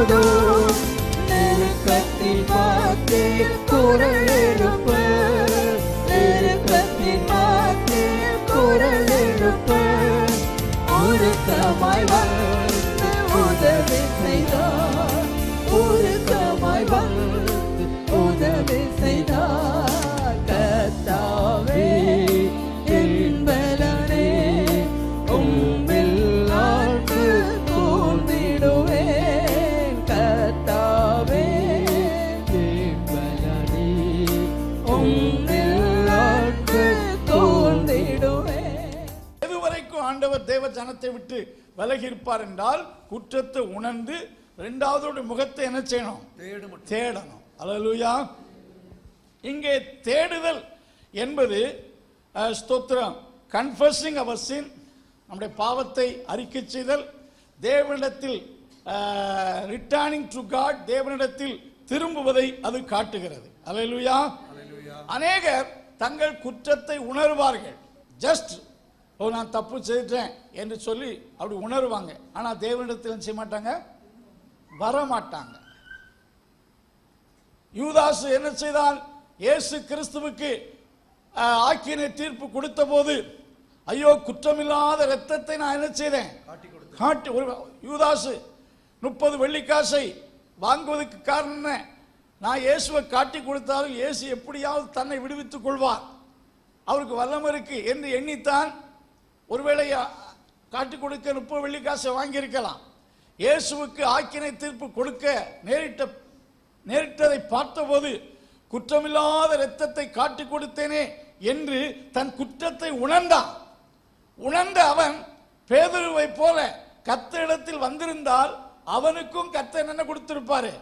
புரண்ட நெருக்கத்தில் பார்த்தே குரல் எழுப்ப ஜனத்தை விட்டு விலகி இருப்பார் என்றால் குற்றத்தை உணர்ந்து இரண்டாவதோட முகத்தை என்ன செய்யணும்? தேடணும். அல்லேலூயா இங்கே தேடுதல் என்பது ஸ்தோத்திரம். கன்ஃபஸிங் அவர் சின் நம்முடைய பாவத்தை அறிக்கை செய்தல் தேவனிடத்தில் ரிட்டர்னிங் டு காட் தேவனிடத்தில் திரும்புவதை அது காட்டுகிறது. அல்லேலூயா அநேகர் தங்கள் குற்றத்தை உணர்வார்கள். ஜஸ்ட் ஓ நான் தப்பு செய்துட்டேன் என்று சொல்லி அப்படி உணர்வாங்க. ஆனால் தேவனிடத்தில் செய்ய மாட்டாங்க வர மாட்டாங்க யூதாசு என்ன செய்தான்? இயேசு கிறிஸ்துவுக்கு ஆக்கினை தீர்ப்பு கொடுத்த போது ஐயோ குற்றமில்லாத இரத்தத்தை நான் என்ன செய்தேன்? காட்டி ஒரு யூதாசு முப்பது வெள்ளிக்காசை வாங்குவதற்கு காரணம் என்ன? நான் இயேசுவை காட்டி கொடுத்தாலும் இயேசு எப்படியாவது தன்னை விடுவித்துக் கொள்வார். அவருக்கு வல்லம் இருக்கு என்று எண்ணித்தான் ஒருவேளை அ- காட்டி கொடுக்க முப்பது வெள்ளிக்காசை வாங்கியிருக்கலாம். இயேசுவுக்கு ஆக்கினை தீர்ப்பு கொடுக்க நேரிட்ட நேரிட்டதை பார்த்தபோது குற்றமில்லாத இரத்தத்தை காட்டி கொடுத்தேனே என்று தன் குற்றத்தை உணர்ந்தான். உணர்ந்த அவன் பேதுருவை போல கத்த இடத்தில் வந்திருந்தால் அவனுக்கும் கத்த என்ன கொடுத்திருப்பாரு?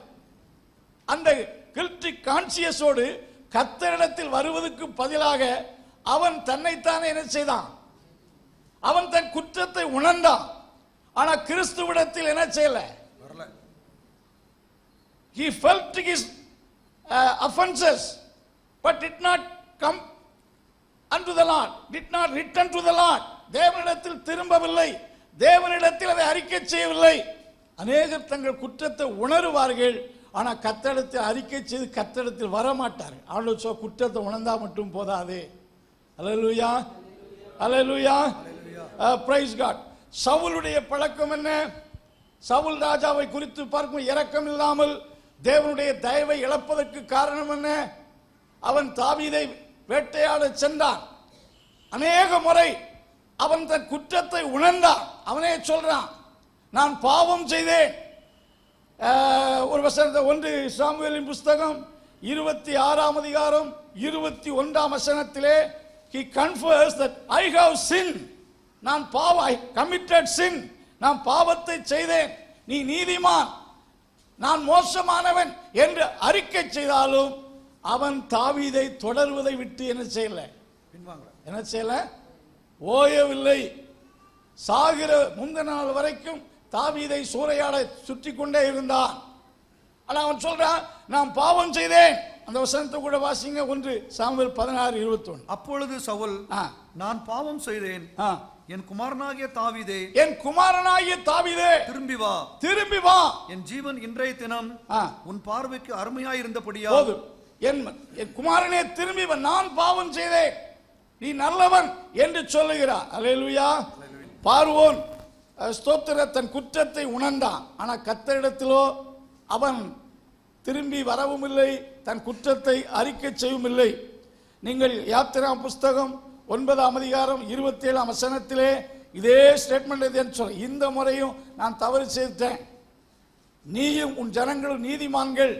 அந்த கில்டி கான்சியஸோடு கத்த இடத்தில் வருவதற்கு பதிலாக அவன் தன்னைத்தானே என்ன செய்தான்? அவன் தன் குற்றத்தை உணர்ந்தான். ஆனா கிறிஸ்துவிடத்தில் என்ன செய்யல? he felt his uh, offenses but did not come unto the lord did not return to the lord. தேவனிடத்தில் திரும்பவில்லை. தேவனிடத்தில் அதை அறிக்கை செய்யவில்லை. அநேகர் தங்கள் குற்றத்தை உணருவார்கள் ஆனா கத்தடத்தில் அறிக்கை செய்து கத்தடத்தில் வரமாட்டார்கள். அவர்கள் சொ குற்றத்தை உணர்ந்தா மட்டும் போதாது. அல்லேலூயா அல்லேலூயா பிரைஸ் காட் சவுலுடைய பழக்கம் என்ன? சவுல் ராஜாவை குறித்து பார்க்கும் இரக்கம் இல்லாமல் தேவனுடைய தயவை இழப்பதற்கு காரணம் என்ன? அவன் தாவீதை வேட்டையாட சென்றான். அநேக முறை அவன் தன் குற்றத்தை உணர்ந்தான். அவனே சொல்றான் நான் பாவம் செய்தேன். Uh, ஒரு வசனத்தை ஒன்று சாமுவேலின் புஸ்தகம் இருபத்தி ஆறாம் அதிகாரம் இருபத்தி ஒன்றாம் வசனத்திலே he confess that I have sin நான் பாவ I committed sin. நான் பாவத்தை செய்தேன். நீ நீதிமான். நான் மோசமானவன் என்று அறிக்கை செய்தாலும் அவன் தாவீதை தொடர்வதை விட்டு என்ன செய்யல? என்ன செய்யல? ஓயவில்லை. சாகிற முந்தின நாள் வரைக்கும் தாவீதை சூறையாட சுற்றி கொண்டே இருந்தான். ஆனா அவன் சொல்றான் நான் பாவம் செய்தேன். அந்த வசனத்தை கூட வாசிங்க ஒன்று சாமுவேல் பதினாறு இருபத்தி ஒன்று அப்பொழுது சவுல். நான் பாவம் செய்தேன். என் குமாரனாகிய தாவீதே என் குமாரனாகிய தாவீதே திரும்பி வா. திரும்பி வா. என் ஜீவன் இன்றைய தினம். உன் பார்வைக்கு அருமையாயிருந்தபடியா போதும். என் என் குமாரனே திரும்பி வா. நான் பாவம் செய்தேன். நீ நல்லவன் என்று சொல்லுகிறார். அல்லேலூயா பார்வோன் ஸ்தோத்திர தன் குற்றத்தை உணர்ந்தான். ஆனா கத்தரிடத்திலோ அவன் திரும்பி வரவும் இல்லை தன் குற்றத்தை அறிக்கை செய்யவும் இல்லை நீங்கள் யாத்திரா புஸ்தகம் ஒன்பதாம் அதிகாரம் இருபத்தி ஏழாம் வசனத்திலே இதே ஸ்டேட்மெண்ட் இதுன்னு சொல்ல இந்த முறையும் நான் தவறு செய்துட்டேன். நீயும் உன் ஜனங்களும் நீதிமான்கள்.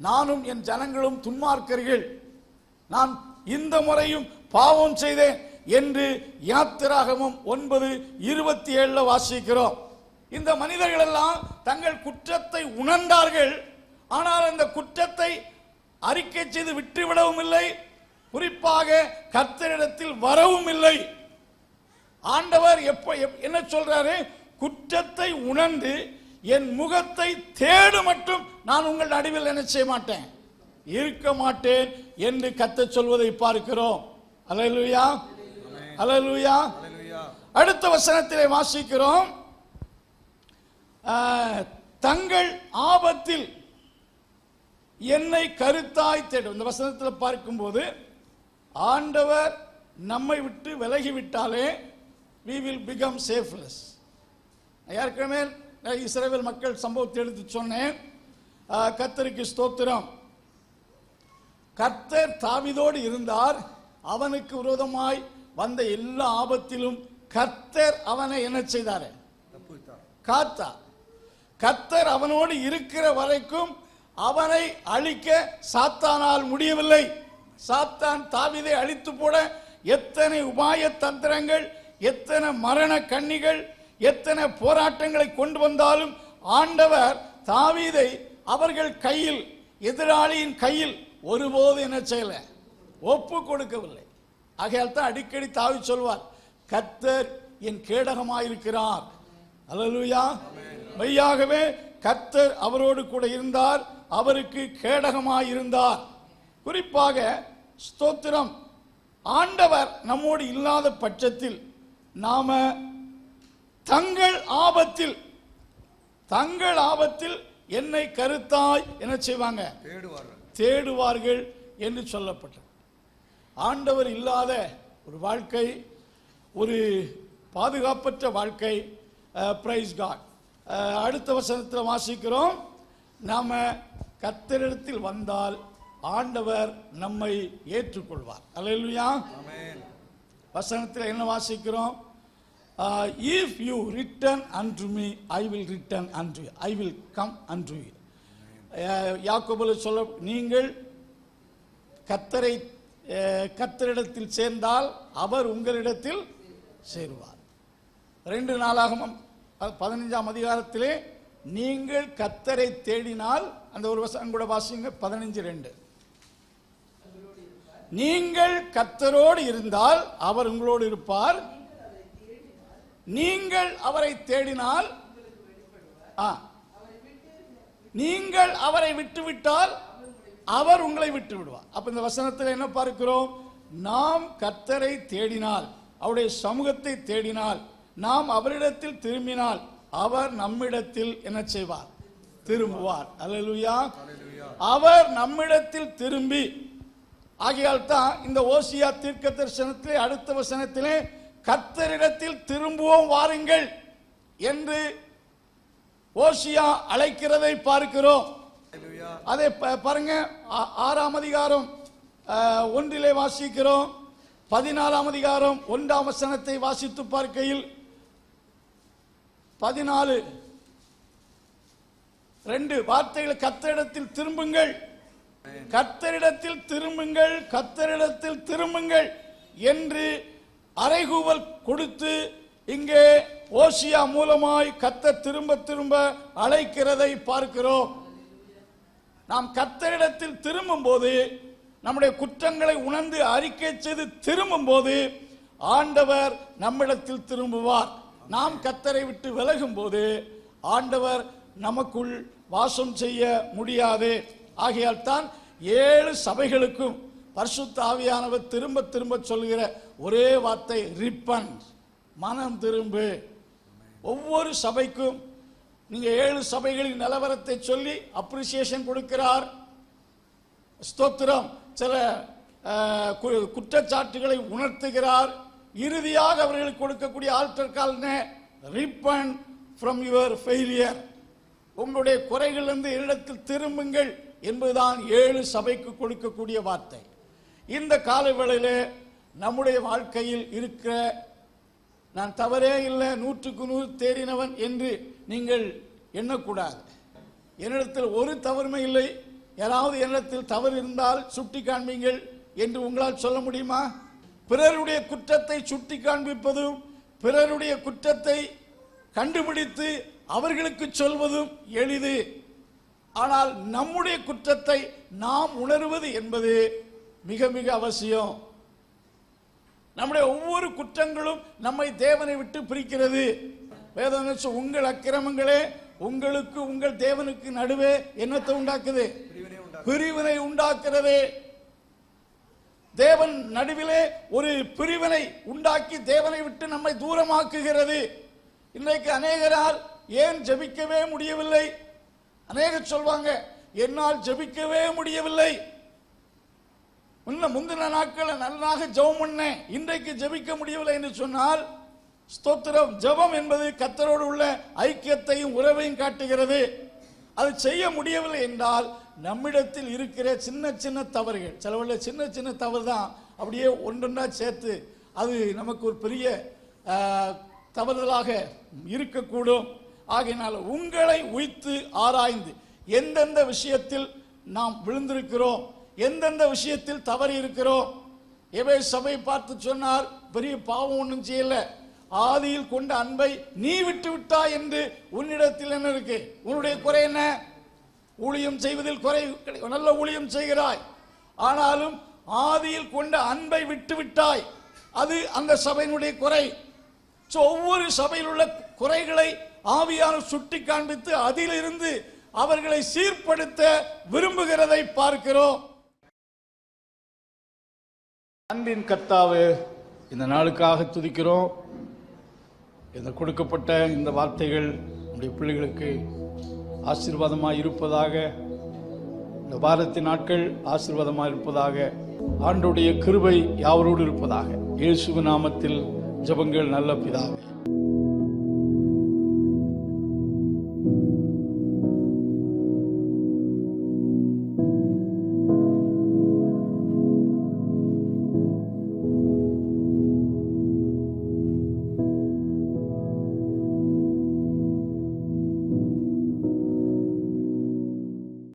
நானும் என் ஜனங்களும் துன்மார்க்கர்கள். நான் இந்த முறையும் பாவம் செய்தேன் என்று யாத்திராகமும் ஒன்பது இருபத்தி ஏழுல வாசிக்கிறோம். இந்த மனிதர்கள் எல்லாம் தங்கள் குற்றத்தை உணர்ந்தார்கள். ஆனால் அந்த குற்றத்தை அறிக்கை செய்து விட்டுவிடவும் இல்லை. குறிப்பாக கர்த்தரிடத்தில் வரவும் இல்லை. ஆண்டவர் எப்ப எப்- என்ன சொல்றாரு? குற்றத்தை உணர்ந்து என் முகத்தை தேடு மட்டும் நான் உங்கள் நடுவில் என்ன செய்ய மாட்டேன்? இருக்க மாட்டேன் என்று கத்த சொல்வதை பார்க்கிறோம். அலலுயா அலலுயா அடுத்த வசனத்திலே வாசிக்கிறோம். தங்கள் ஆபத்தில் என்னை கருத்தாய் தேடும் இந்த வசனத்தில் பார்க்கும்போது ஆண்டவர் நம்மை விட்டு விலகிவிட்டாலே வி வில் பிகம் சேஃப்லெஸ் ஏற்கனவே இஸ்ரேவேல் மக்கள் சம்பவத்தை எடுத்து சொன்னேன். கத்தருக்கு ஸ்தோத்திரம். கர்த்தர் தாவிதோடு இருந்தார். அவனுக்கு விரோதமாய் வந்த எல்லா ஆபத்திலும் கர்த்தர் அவனை என்ன செய்தார்? காத்தா. கர்த்தர் அவனோடு இருக்கிற வரைக்கும் அவனை அழிக்க சாத்தானால் முடியவில்லை. சாத்தான் தாவிதை அழித்து போட எத்தனை உபாய தந்திரங்கள் எத்தனை மரண கண்ணிகள் எத்தனை போராட்டங்களை கொண்டு வந்தாலும் ஆண்டவர் தாவீதை அவர்கள் கையில் எதிராளியின் கையில் ஒருபோது என்ன செய்யல? ஒப்பு கொடுக்கவில்லை. ஆகையால் தான் அடிக்கடி தாவி சொல்வார் கத்தர் என் கேடகமாயிருக்கிறார். அலலுயா மெய்யாகவே கத்தர் அவரோடு கூட இருந்தார் அவருக்கு கேடகமாயிருந்தார். குறிப்பாக ஸ்தோத்திரம். ஆண்டவர் நம்மோடு இல்லாத பட்சத்தில் நாம தங்கள் ஆபத்தில் தங்கள் ஆபத்தில் என்னை கருத்தாய் என்ன செய்வாங்க? தேடுவார்கள். தேடுவார்கள் என்று சொல்லப்பட்டது. ஆண்டவர் இல்லாத ஒரு வாழ்க்கை ஒரு பாதுகாப்பற்ற வாழ்க்கை பிரைஸ் காட் அடுத்த வசனத்தில் வாசிக்கிறோம். நாம கத்தரிடத்தில் வந்தால் ஆண்டவர் நம்மை ஏற்றுக்கொள்வார். அல்லேலூயா ஆமென் வசனத்தில் என்ன வாசிக்கிறோம்? If you return unto me I will return unto I will come unto you யாக்கோபுல சொல்ல நீங்கள் கத்தரை கத்தரிடத்தில் சேர்ந்தால் அவர் உங்களிடத்தில் சேருவார். ரெண்டு நாளாகமம் ப- பதினைஞ்சாம் அதிகாரத்திலே நீங்கள் கத்தரை தேடினால் அந்த ஒரு வசனம் கூட வாசிங்க பதினஞ்சு ரெண்டு. நீங்கள் கத்தரோடு இருந்தால் அவர் உங்களோடு இருப்பார். நீங்கள் அவரை தேடினால் நீங்கள் அவரை விட்டுவிட்டால் அவர் உங்களை விட்டு விடுவார் அப்ப இந்த வசனத்தில் என்ன பார்க்கிறோம்? நாம் கத்தரை தேடினால் அவருடைய சமூகத்தை தேடினால் நாம் அவரிடத்தில் திரும்பினால் அவர் நம்மிடத்தில் என்ன செய்வார்? திரும்புவார். அல்லேலூயா. அவர் நம்மிடத்தில் திரும்பி ஆகையால் தான் இந்த ஓசியா தீர்க்க தரிசனத்திலே அடுத்த வசனத்திலே கர்த்தரிடத்தில் திரும்புவோம் வாருங்கள் என்று ஓசியா அழைக்கிறதை பார்க்கிறோம். அதை பாருங்க ஆறாம் அதிகாரம் ஒன்றிலே வாசிக்கிறோம். பதினாலாம் அதிகாரம் ஒன்றாம் வசனத்தை வாசித்து பார்க்கையில் பதினாலு ரெண்டு வார்த்தைகள் கத்தரிடத்தில் திரும்புங்கள். கத்தரிடத்தில் திரும்புங்கள் கத்தரிடத்தில் திரும்புங்கள் என்று அறைகூவல் கொடுத்து இங்கே ஓசியா மூலமாய் கத்த திரும்ப திரும்ப அழைக்கிறதை பார்க்கிறோம். நாம் கத்தரிடத்தில் திரும்பும்போது நம்முடைய குற்றங்களை உணர்ந்து அறிக்கை செய்து திரும்பும்போது ஆண்டவர் நம்மிடத்தில் திரும்புவார். நாம் கத்தரை விட்டு விலகும் போது ஆண்டவர் நமக்குள் வாசம் செய்ய முடியாது. ஆகையால் தான் ஏழு சபைகளுக்கும் பரிசுத்த ஆவியானவர் திரும்ப திரும்ப சொல்கிற ஒரே வார்த்தை ரிப்பன் மனம் திரும்பு. ஒவ்வொரு சபைக்கும் நீங்கள் ஏழு சபைகளின் நிலவரத்தை சொல்லி அப்ரிசியேஷன் கொடுக்கிறார். ஸ்தோத்திரம். சில கு- குற்றச்சாட்டுகளை உணர்த்துகிறார். இறுதியாக அவர்களுக்கு கொடுக்கக்கூடிய altar கால்னே repent from your failure உங்களுடைய குறைகளிலிருந்து என்னிடத்தில் திரும்புங்கள். என்பதுதான் ஏழு சபைக்கு கொடுக்கக்கூடிய வார்த்தை. இந்த காலவேளையில் நம்முடைய வாழ்க்கையில் இருக்கிற நான் தவறே இல்லை நூற்றுக்கு நூறு தேறினவன் என்று நீங்கள் எண்ணக்கூடாது. என்னிடத்தில் ஒரு தவறுமை இல்லை. யாராவது என்னிடத்தில் தவறு இருந்தால் சுட்டி காண்பீங்கள் என்று உங்களால் சொல்ல முடியுமா? பிறருடைய குற்றத்தை சுட்டி காண்பிப்பதும் பிறருடைய குற்றத்தை கண்டுபிடித்து அவர்களுக்கு சொல்வதும் எளிது. ஆனால் நம்முடைய குற்றத்தை நாம் உணர்வது என்பது மிக மிக அவசியம். நம்முடைய ஒவ்வொரு குற்றங்களும் நம்மை தேவனை விட்டு பிரிக்கிறது. வேதம்? உங்கள் அக்கிரமங்களே உங்களுக்கு உங்கள் தேவனுக்கு நடுவே என்னத்தை உண்டாக்குது. பிரிவினை உண்டாக்குறது. தேவன் நடுவிலே ஒரு பிரிவினை உண்டாக்கி தேவனை விட்டு நம்மை தூரமாக்குகிறது. இன்றைக்கு அநேகரால் ஏன் ஜெபிக்கவே முடியவில்லை? அநேகர் சொல்வாங்க என்னால் ஜெபிக்கவே முடியவில்லை. முன்ன முந்தின நாட்களில் நல்லாக ஜெபம் பண்ணேன் இன்றைக்கு ஜெபிக்க முடியவில்லை என்று சொன்னால் ஸ்தோத்திரம் ஜெபம் என்பது கத்தரோடு உள்ள ஐக்கியத்தையும் உறவையும் காட்டுகிறது. அது செய்ய முடியவில்லை என்றால் நம்மிடத்தில் இருக்கிற சின்ன சின்ன தவறுகள் சிலவள்ள சின்ன சின்ன தவறு தான் அப்படியே ஒன்றொன்றா சேர்த்து அது நமக்கு ஒரு பெரிய தவறுதலாக இருக்கக்கூடும். ஆகையினால் உங்களை உய்த்து ஆராய்ந்து எந்தெந்த விஷயத்தில் நாம் விழுந்திருக்கிறோம் எந்தெந்த விஷயத்தில் தவறி இருக்கிறோம் எவை சபை பார்த்து சொன்னார் பெரிய பாவம் ஒன்றும் செய்யலை. ஆதியில் கொண்ட அன்பை நீ விட்டு விட்டா என்று உன்னிடத்தில் என்ன இருக்கு? உன்னுடைய குறை என்ன? ஊழியம் செய்வதில் குறை கிடை- நல்ல ஊழியம் செய்கிறாய். ஆனாலும் ஆதியில் கொண்ட அன்பை விட்டு விட்டாய். அது அந்த சபையினுடைய குறை. So, ஒவ்வொரு சபையில் உள்ள குறைகளை ஆவியானவர் சுட்டி காண்பித்து அதிலிருந்து அவர்களை சீர்படுத்த விரும்புகிறதை பார்க்கிறோம். அன்பின் கர்த்தாவே இந்த நாளுக்காக துதிக்கிறோம். இந்த கொடுக்கப்பட்ட இந்த வார்த்தைகள் நம்முடைய பிள்ளைகளுக்கு ஆசீர்வாதமாக இருப்பதாக இந்த வாரத்தின் நாட்கள் ஆசீர்வாதமாக இருப்பதாக ஆண்டுடைய கிருபை யாவரோடு இருப்பதாக. இயேசு நாமத்தில் ஜெபங்கள் நல்ல பிதாவே.